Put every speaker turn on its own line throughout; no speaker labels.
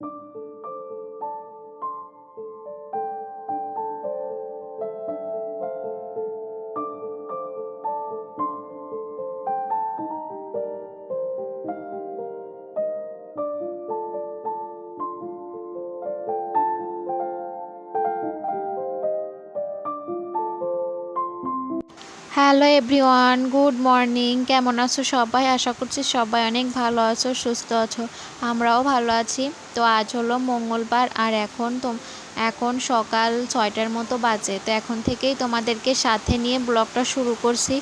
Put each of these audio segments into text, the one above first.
you hello everyone good morning কেমন আছো সবাই? আশা করছি সবাই অনেক ভালো আছো, সুস্থ আছো। আমরাও ভালো আছি। তো আজ হলো মঙ্গলবার আর এখন তো, এখন সকাল ছয়টার মতো বাজে। তো এখন থেকেই তোমাদেরকে সাথে নিয়ে ব্লগটা শুরু করছি।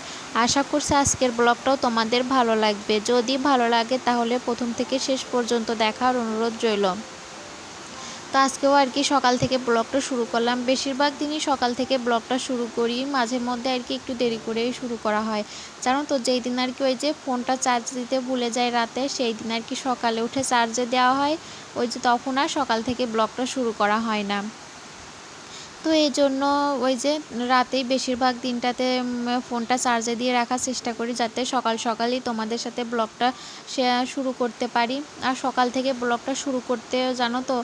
আশা করছি আজকের ব্লগটাও তোমাদের ভালো লাগবে। যদি ভালো লাগে তাহলে প্রথম থেকে শেষ পর্যন্ত দেখার অনুরোধ রইল। তো আজকেও আর কি সকাল থেকে ব্লগটা শুরু করলাম। বেশিরভাগ দিনই সকাল থেকে ব্লগটা শুরু করি। মাঝে মধ্যে আর কি একটু দেরি করেই শুরু করা হয়। জানো তো, যেই দিন আর কি ওই যে ফোনটা চার্জ দিতে ভুলে যায় রাতে, সেই দিন আর কি সকালে উঠে চার্জে দেওয়া হয়। ওই যে তখন আর সকাল থেকে ব্লগটা শুরু করা হয় না। তো এই জন্য ওই যে রাতেই বেশিরভাগ দিনটাতে ফোনটা চার্জে দিয়ে রাখার চেষ্টা করি যাতে সকাল সকালই তোমাদের সাথে ব্লগটা শুরু করতে পারি। আর সকাল থেকে ব্লগটা শুরু করতে জানো তো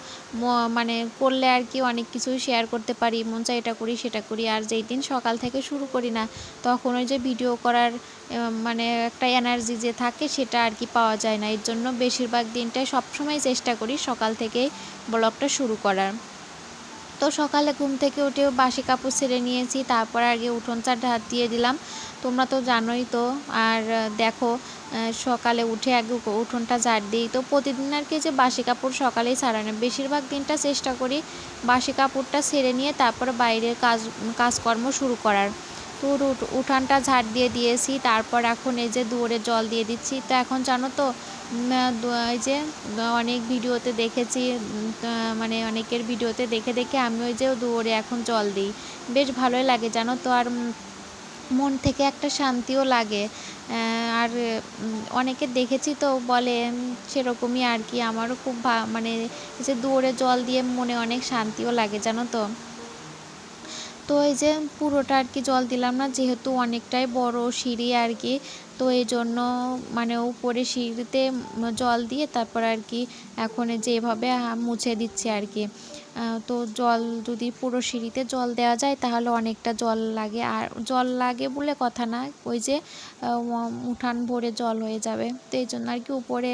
মানে করলে আর কি অনেক কিছুই শেয়ার করতে পারি। মন চাই এটা করি, সেটা করি। আর যেই দিন সকাল থেকে শুরু করি না, তখন ওই যে ভিডিও করার মানে একটা এনার্জি যে থাকে সেটা আর কি পাওয়া যায় না। এর জন্য বেশিরভাগ দিনটাই সবসময় চেষ্টা করি সকাল থেকেই ব্লগটা শুরু করার। তো সকালে ঘুম থেকে উঠে বাসি কাপড় ছেড়ে নিয়েছি, তারপর আগে উঠোন চার হাত দিয়ে দিলাম। তোমরা তো জানোই তো, আর দেখো সকালে উঠে আগে উঠোনটা ঝাড় দিই। তো প্রতিদিন আর কি যে বাসি কাপড় সকালেই ছাড়ানো বেশিরভাগ দিনটা চেষ্টা করি বাসি কাপড়টা ছেড়ে নিয়ে তারপর বাইরের কাজ, কাজকর্ম শুরু করার। তো উঠানটা ঝাড় দিয়ে দিয়েছি, তারপর এখন এই যে দুয়ারে জল দিয়ে দিচ্ছি। তো এখন জানো তো এই যে অনেক ভিডিওতে দেখেছি মানে অনেকের ভিডিওতে দেখে দেখে আমি ওই যে দুয়ারে এখন জল দিই। বেশ ভালোই লাগে, জানো তো? আর মন থেকে একটা শান্তিও লাগে। আর অনেকে দেখেছি তো বলে সেরকমই আর কি। আমারও খুব মানে যে দুয়ারে জল দিয়ে মনে অনেক শান্তিও লাগে, জানো তো? তো এই যে পুরোটা আর কি জল দিলাম না, যেহেতু অনেকটাই বড় সিঁড়ি আর কি তো এই জন্য মানে উপরে সিঁড়িতে জল দিয়ে তারপর আর কি এখন যেভাবে মুছে দিচ্ছে আর কি। তো জল যদি পুরো সিঁড়িতে জল দেওয়া যায় তাহলে অনেকটা জল লাগে। আর জল লাগে বলে কথা না, ওই যে উঠান ভরে জল হয়ে যাবে। তো এই জন্য আর কি উপরে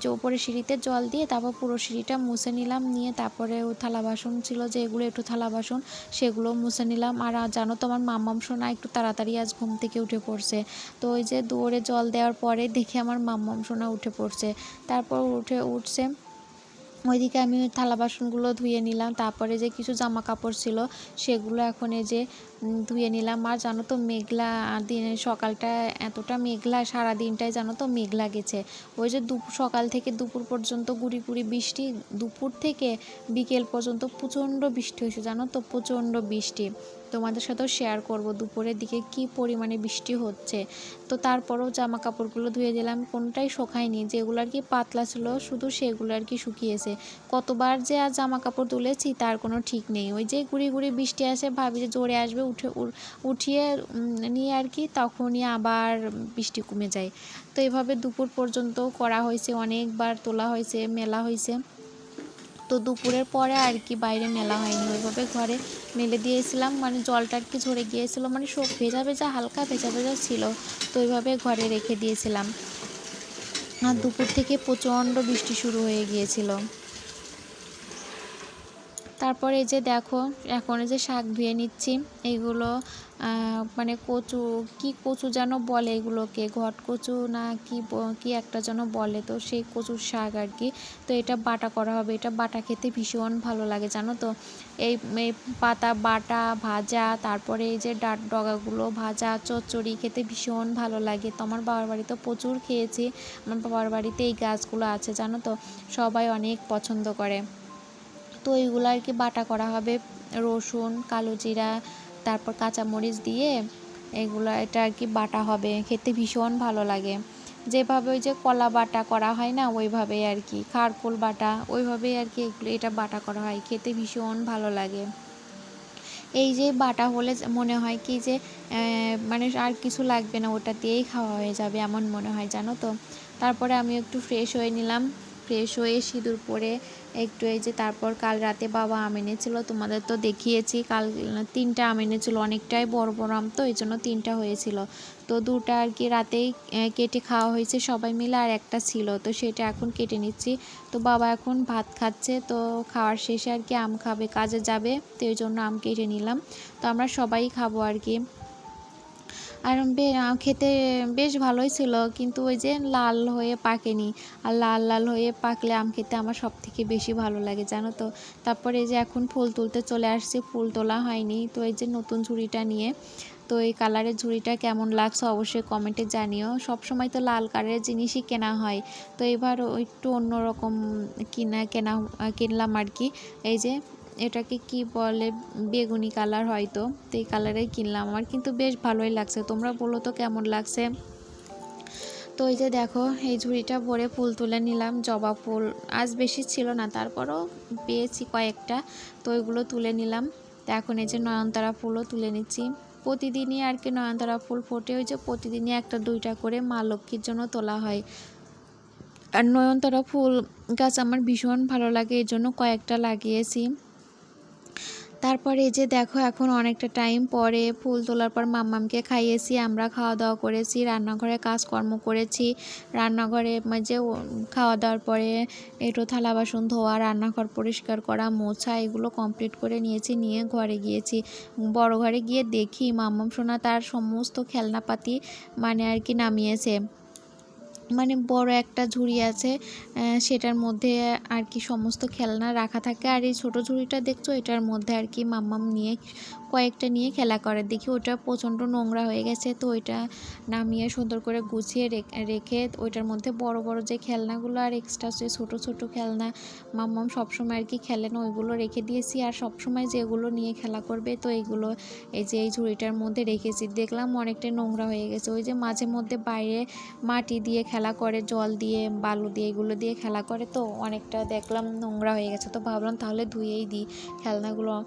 যে উপরে সিঁড়িতে জল দিয়ে তারপর পুরো সিঁড়িটা মুছে নিলাম। নিয়ে তারপরে ও থালা বাসন ছিল যেগুলো একটু থালা বাসন, সেগুলো মুছে নিলাম। আর জানো তো আমার মাম্মাম সোনা একটু তাড়াতাড়ি আজ ঘুম থেকে উঠে পড়ছে। তো ওই যে দৌড়ে জল দেওয়ার পরে দেখি আমার মাম্মাম সোনা উঠে পড়ছে। তারপর উঠে উঠছে, ওইদিকে আমি থালা বাসনগুলো ধুয়ে নিলাম। তারপরে যে কিছু জামা কাপড় ছিল, সেগুলো এখন এই যে ধুয়ে নিলাম। আর জানো তো মেঘলা দিনে, সকালটা এতটা মেঘলা, সারা দিনটাই জানো তো মেঘলা গেছে। ওই যে দুপুর সকাল থেকে দুপুর পর্যন্ত গুড়ি গুড়ি বৃষ্টি, দুপুর থেকে বিকেল পর্যন্ত প্রচণ্ড বৃষ্টি হয়েছে, জানো তো প্রচণ্ড বৃষ্টি। তোমাদের সাথেও শেয়ার করব দুপুরের দিকে কি পরিমাণে বৃষ্টি হচ্ছে। তো তারপরেও জামা কাপড়গুলো ধুয়ে দিলাম, কোনটাই শোকায়নি। যেগুলো আর কি পাতলা ছিল, শুধু সেগুলো আর কি শুকিয়েছে। কতবার যে আর জামা কাপড় তুলেছি, তার কোনো ঠিক নেই। ওই যে গুড়ি গুড়ি বৃষ্টি আসে, ভাবি যে জোরে আসবে উঠে উঠিয়ে নিয়ে আর কি তখনই আবার বৃষ্টি কমে যায়। তো এভাবে দুপুর পর্যন্ত করা হয়েছে, অনেকবার তোলা হয়েছে, মেলা হয়েছে। তো দুপুরের পরে আর কি বাইরে মেলা হয়নি। ওইভাবে ঘরে মেলে দিয়েছিলাম মানে জলটা আর কি ঝরে গিয়েছিল মানে সব ভেজা ভেজা, হালকা ভেজা ভেজা ছিল। তো ওইভাবে ঘরে রেখে দিয়েছিলাম। আর দুপুর থেকে প্রচণ্ড বৃষ্টি শুরু হয়ে গিয়েছিল। তারপরে এই যে দেখো, এখন এই যে শাক ধুয়ে নিচ্ছি। এইগুলো মানে কচু, কি কচু যেন বলে এগুলোকে? ঘট কচু না কি কি একটা যেন বলে তো, সেই কচুর শাক আর কি। তো এটা বাটা করা হবে। এটা বাটা খেতে ভীষণ ভালো লাগে, জানো তো? এই পাতা বাটা, ভাজা, তারপরে এই যে ডাট ডগাগুলো ভাজা, চচ্চড়ি খেতে ভীষণ ভালো লাগে। তো আমার বাবার বাড়িতে প্রচুর খেয়েছি। আমার বাবার বাড়িতে এই গাছগুলো আছে, জানো তো? সবাই অনেক পছন্দ করে। তো এইগুলো আর কি বাটা করা হবে। রসুন, কালো জিরা, তারপর কাঁচামরিচ দিয়ে এগুলো এটা আর কি বাটা হবে। খেতে ভীষণ ভালো লাগে। যেভাবে ওই যে কলা বাটা করা হয় না, ওইভাবেই আর কি খারকোল বাটা, ওইভাবেই আর কি এগুলো, এটা বাটা করা হয়। খেতে ভীষণ ভালো লাগে। এই যে বাটা হলে মনে হয় কি যে মানে আর কিছু লাগবে না, ওটা দিয়েই খাওয়া হয়ে যাবে এমন মনে হয়, জানো তো? তারপরে আমি একটু ফ্রেশ হয়ে নিলাম। ফ্রেশ হয়ে সিঁদুর পরে একটু এই যে তারপর কাল রাতে বাবা আম এনেছিল, তোমাদের তো দেখিয়েছি, কাল তিনটা আম এনেছিল, অনেকটাই বড় বড় আম তো এই জন্য তিনটা হয়েছিল। তো দুটা আর কি রাতেই কেটে খাওয়া হয়েছে সবাই মিলে, আর একটা ছিল, তো সেটা এখন কেটে নিচ্ছি। তো বাবা এখন ভাত খাচ্ছে, তো খাওয়ার শেষে আর কি আম খাবে, কাজে যাবে, তো এই জন্য আম কেটে নিলাম। তো আমরা সবাই খাব আর কি। আর খেতে বেশ ভালোই ছিল, কিন্তু ওই যে লাল হয়ে পাকেনি। আর লাল লাল হয়ে পাকলে আম খেতে আমার সব থেকে বেশি ভালো লাগে, জানো তো? তারপরে এই যে এখন ফুল তুলতে চলে আসছে, ফুল তোলা হয়নি। তো এই যে নতুন ঝুড়িটা নিয়ে, তো এই কালারের ঝুড়িটা কেমন লাগছে অবশ্যই কমেন্টে জানিও। সব সময় তো লাল কালারের জিনিসই কেনা হয়। তো এবার একটু অন্যরকম কিনা কেনা কিনলাম আর কি। এই যে এটাকে কি বলে? বেগুনি কালার হয়তো। তো এই কালারে কিনলাম আমার, কিন্তু বেশ ভালোই লাগছে। তোমরা বলো তো কেমন লাগছে? তো এই যে দেখো, এই ঝুড়িটা ভরে ফুল তুলে নিলাম, জবা ফুল আজ বেশি ছিল না, তারপরও পেয়েছি কয়েকটা। তো ওইগুলো তুলে নিলাম। তো এখন এই যে নয়নতারা ফুলও তুলে নিচ্ছি। প্রতিদিনই আর কি নয়নতারা ফুল ফোটে, ওই যে প্রতিদিনই একটা দুইটা করে মা লক্ষ্মীর জন্য তোলা হয়। আর নয়নতারা ফুল গাছ আমার ভীষণ ভালো লাগে এই জন্য কয়েকটা লাগিয়েছি। তারপরে এই যে দেখো এখন অনেকটা টাইম পরে ফুল তোলার পর মাম্মামকে খাইয়েছি, আমরা খাওয়া দাওয়া করেছি, রান্নাঘরে কাজকর্ম করেছি। রান্নাঘরে যে খাওয়া দাওয়ার পরে একটু থালা বাসন ধোয়া, রান্নাঘর পরিষ্কার করা, মোছা, এগুলো কমপ্লিট করে নিয়েছি, নিয়ে ঘরে গিয়েছি। বড় ঘরে গিয়ে দেখি মাম্মাম সোনা তার সমস্ত খেলনাপাতি মানে আর কি নামিয়েছে। মানে বড় একটা ঝুড়ি আছে সেটার মধ্যে আর কি সমস্ত খেলনা রাখা থাকে। আর এই ছোটো ঝুড়িটা দেখছ, এটার মধ্যে আর কি মাম্মাম নিয়ে কয়েকটা নিয়ে খেলা করে। দেখি ওটা প্রচণ্ড নোংরা হয়ে গেছে, তো ওইটা নামিয়ে সুন্দর করে গুছিয়ে রেখ- ওইটার মধ্যে বড় বড় যে খেলনাগুলো আর এক্সট্রা যে ছোটো ছোটো খেলনা, মাম্মাম সবসময় আর কি খেলে না ওইগুলো রেখে দিয়েছি। আর সবসময় যেগুলো নিয়ে খেলা করবে, তো এইগুলো এই যে এই ঝুড়িটার মধ্যে রেখেছি। দেখলাম অনেকটাই নোংরা হয়ে গেছে। ওই যে মাঝে মধ্যে বাইরে মাটি দিয়ে খেলা করে, জল দিয়ে, বালু দিয়ে এগুলো দিয়ে খেলা করে, তো অনেকটা দেখলাম নোংরা হয়ে গেছে। তো ভাবলাম তাহলে ধুয়েই দিই খেলনাগুলো।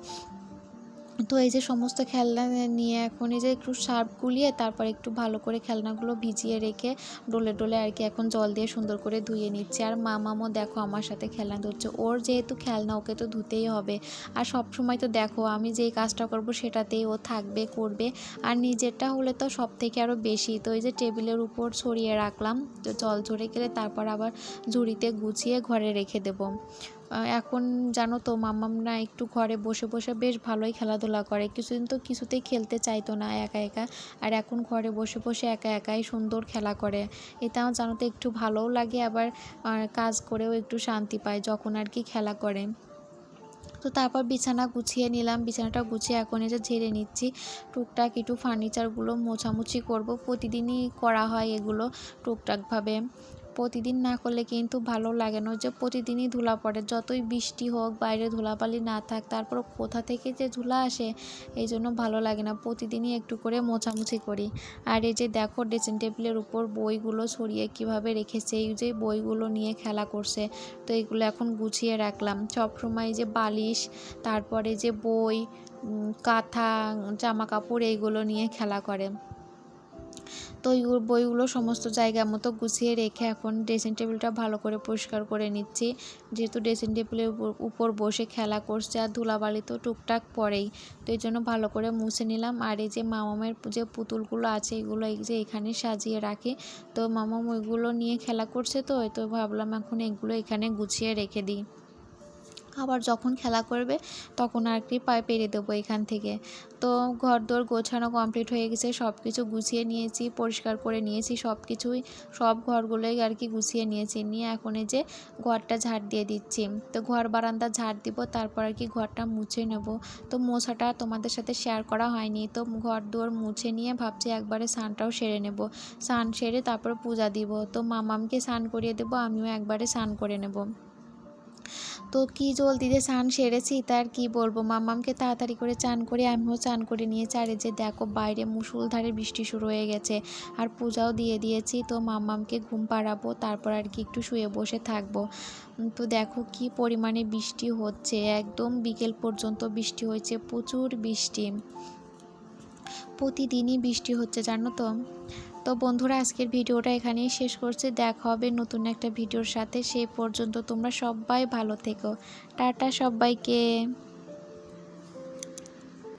তো এই যে সমস্ত খেলনা নিয়ে এখন এই যে একটু সার্ফ গুলিয়ে তারপর একটু ভালো করে খেলনাগুলো ভিজিয়ে রেখে ডোলে ডোলে আর কি এখন জল দিয়ে সুন্দর করে ধুয়ে নিচ্ছে। আর মামামও দেখো আমার সাথে খেলনা ধরছে। ওর যেহেতু খেলনা ওকে তো ধুতেই হবে। আর সব সময় তো দেখো আমি যেই কাজটা করব সেটাতেই ও থাকবে, করবে। আর নিজেরটা হলে তো সব থেকে আরও বেশি। তো এই যে টেবিলের উপর ছড়িয়ে রাখলাম। তো জল ঝরে গেলে তারপর আবার ঝুড়িতে গুছিয়ে ঘরে রেখে দেবো। এখন জানো তো মাম্মাম না একটু ঘরে বসে বসে বেশ ভালোই খেলাধুলা করে। কিছুদিন তো কিছুতেই খেলতে চাইতো না একা একা। আর এখন ঘরে বসে বসে একা একাই সুন্দর খেলা করে। এতে আমার জানো তো একটু ভালোও লাগে, আবার কাজ করেও একটু শান্তি পায় যখন আর কি খেলা করে। তো তারপর বিছানা গুছিয়ে নিলাম। বিছানাটা গুছিয়ে এখন এসে ঝেড়ে নিচ্ছি। টুকটাক একটু ফার্নিচারগুলো মোছামুছি করব। প্রতিদিনই করা হয় এগুলো টুকটাকভাবে। প্রতিদিন না করলে কিন্তু ভালো লাগে না। যে প্রতিদিনই ধুলা পড়ে। যতই বৃষ্টি হোক, বাইরে ধুলাবালি না থাক তারপর কোথা থেকে যে ধুলা আসে, এই জন্য ভালো লাগে না। প্রতিদিনই একটু করে মোছামুছি করি। আর এই যে দেখো, ড্রেসিং টেবিলের উপর বইগুলো ছড়িয়ে কীভাবে রেখেছে, এই যে বইগুলো নিয়ে খেলা করছে, তো এইগুলো এখন গুছিয়ে রাখলাম। সব সময় যে বালিশ, তারপরে যে বই কাঁথা, জামা কাপড়, এইগুলো নিয়ে খেলা করে। তো বইগুলো সমস্ত জায়গা মতো গুছিয়ে রেখে এখন ড্রেসিং টেবিলটা ভালো করে পরিষ্কার করে নিচ্ছি। যেহেতু ড্রেসিং টেবিলের উপর- উপর বসে খেলা করছে আর ধুলাবালি তো টুকটাক পড়েই তো এই জন্য ভালো করে মুছে নিলাম। আর এই যে মামামের যে পুতুলগুলো আছে, এগুলো এই যে এখানে সাজিয়ে রাখি। তো মামাম ওইগুলো নিয়ে খেলা করছে তো তো ভাবলাম এখন এগুলো এখানে গুছিয়ে রেখে দিই। আবার যখন খেলা করবে, তখন আর কি পায়ে পেরে দেবো এখান থেকে। তো ঘর দোর গোছানো কমপ্লিট হয়ে গেছে সব কিছু গুছিয়ে নিয়েছি, পরিষ্কার করে নিয়েছি সব কিছুই সব ঘরগুলোই আর কি গুছিয়ে নিয়েছি, নিয়ে এখন এই যে ঘরটা ঝাড় দিয়ে দিচ্ছি। তো ঘর বারান্দা ঝাড় দিব, তারপর আর কি ঘরটা মুছে নেব। তো মোছাটা তোমাদের সাথে শেয়ার করা হয়নি, তো ঘর দোর মুছে নিয়ে ভাবছি একবারে স্নানটাও সেরে নেব। স্নান সেরে তারপর পূজা দিব। তো মামামকে স্নান করিয়ে দেবো, আমিও একবারে স্নান করে নেব। তো কি জলদিতে স্নান সেরেছি, তার কি বলব? মাম্মামকে তাড়াতাড়ি করে চান করে, আমিও চান করে নিয়েছি। আর যে দেখো, বাইরে মুষলধারে বৃষ্টি শুরু হয়ে গেছে। আর পূজাও দিয়ে দিয়েছি, তো মাম্মামকে ঘুম পাড়াবো, তারপর আর কি একটু শুয়ে বসে থাকব। তো দেখো কি পরিমাণে বৃষ্টি হচ্ছে, একদম বিকেল পর্যন্ত বৃষ্টি হয়েছে, প্রচুর বৃষ্টি। প্রতিদিনই বৃষ্টি হচ্ছে, জানো তো? তো বন্ধুরা, আজকের ভিডিওটা এখানেই শেষ করছি। দেখা হবে নতুন একটা ভিডিওর সাথে। সেই পর্যন্ত তোমরা সবাই ভালো থেকো। টাটা সবাইকে।